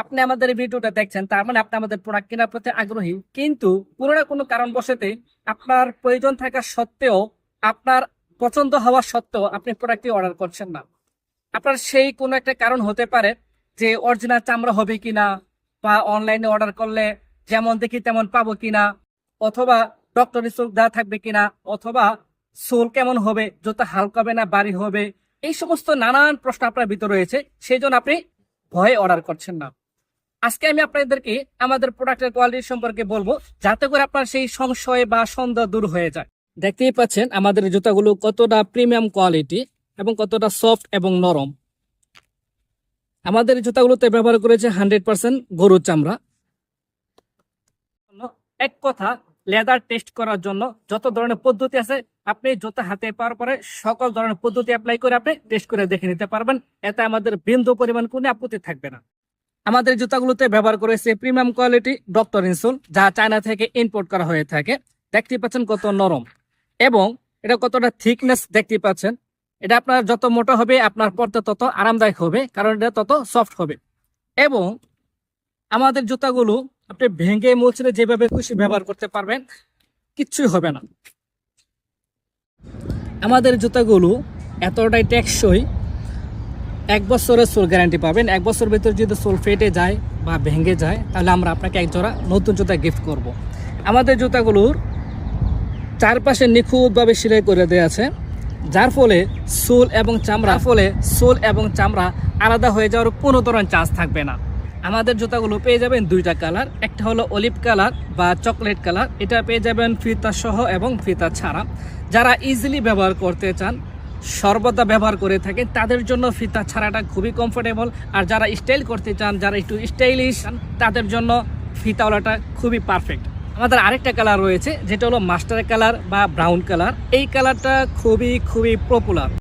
আপনি আমাদের ভিডিওটা দেখছেন, তার মানে আপনি আমাদের প্রোডাক্ট কেনার প্রতি আগ্রহী। কিন্তু কোনো না কোনো কারণ বসেতে আপনার প্রয়োজন থাকা সত্ত্বেও, আপনার পছন্দ হওয়া সত্ত্বেও আপনি প্রোডাক্টটি অর্ডার করছেন না। আপনার সেই কোনো একটা কারণ হতে পারে যে অরিজিনাল চামড়া হবে কিনা, বা অনলাইনে অর্ডার করলে যেমন দেখি তেমন পাবো কিনা, অথবা ডক্টরি চোখ দেওয়া থাকবে কিনা, অথবা সোল কেমন হবে, জুতা হালকা হবে না বাড়ি হবে, এই সমস্ত নানান প্রশ্ন আপনার ভিতরে রয়েছে, সেই জন্য আপনি ভয়ে অর্ডার করছেন না। আজকে আমি আপনাদেরকে আমাদের প্রোডাক্টের কোয়ালিটি সম্পর্কে বলব, যাতে করে আপনার সেই সংশয় বা সন্দেহ দূর হয়ে যায়। দেখতেই পাচ্ছেন আমাদের জুতাগুলো কতটা প্রিমিয়াম কোয়ালিটি এবং কতটা সফট এবং নরম। আমাদের জুতাগুলোতে ব্যবহার করেছে হান্ড্রেড পার্সেন্ট গরুর চামড়া। এক কথা লেদার টেস্ট করার জন্য যত ধরনের পদ্ধতি আছে, আপনি জুতা হাতে পাওয়ার পরে সকল ধরনের পদ্ধতি অ্যাপ্লাই করে আপনি টেস্ট করে দেখে নিতে পারবেন। এতে আমাদের বিন্দু পরিমাণ কোনো আপত্তি থাকবে না। আমাদের জুতাগুলোতে ব্যবহার করেছে প্রিমিয়াম কোয়ালিটি ডক্টর ইনসুল যা চায়না থেকে ইম্পোর্ট করা হয়ে থাকে। দেখতে পাচ্ছেন কত নরম। এবং এটা কতটা থিকনেস দেখতে পাচ্ছেন। এটা আপনার যত মোটা হবে, আপনার পড়তে তত আরামদায়ক হবে, কারণ এটা তত সফট হবে। এবং আমাদের জুতাগুলো আপনি ভেঙে মুচড়ে যেভাবে খুশি ব্যবহার করতে পারবেন, কিচ্ছুই হবে না। আমাদের জুতাগুলো এতটাই টেকসই এক বছরের সোল গ্যারান্টি পাবেন। এক বছর ভিতরে যদি সোল ফেটে যায় বা ভেঙে যায়, তাহলে আমরা আপনাকে এক জোড়া নতুন জুতা গিফট করব। আমাদের জুতাগুলোর চারপাশে নিখুঁতভাবে সেলাই করে দেওয়া আছে। যার ফলে সোল এবং চামড়া ফলে সোল এবং চামড়া আলাদা হয়ে যাওয়ার কোনো ধরনের চান্স থাকবে না। আমাদের জুতাগুলো পেয়ে যাবেন দুইটা কালার। একটা হলো অলিভ কালার বা চকলেট কালার এটা পেয়ে যাবেন ফিতা সহ এবং ফিতা ছাড়া। যারা ইজিলি ব্যবহার করতে চান সর্বদা ব্যবহার করে থাকে, তাদের জন্য ফিতা ছাড়াটা খুবই কমফোর্টেবল আর যারা স্টাইল করতে চান, যারা একটু স্টাইলিশ তাদের জন্য ফিতাওয়ালাটা খুবই পারফেক্ট আমাদের আরেকটা কালার রয়েছে, যেটা হলো মাস্টার কালার বা ব্রাউন কালার এই কালারটা খুবই খুবই পপুলার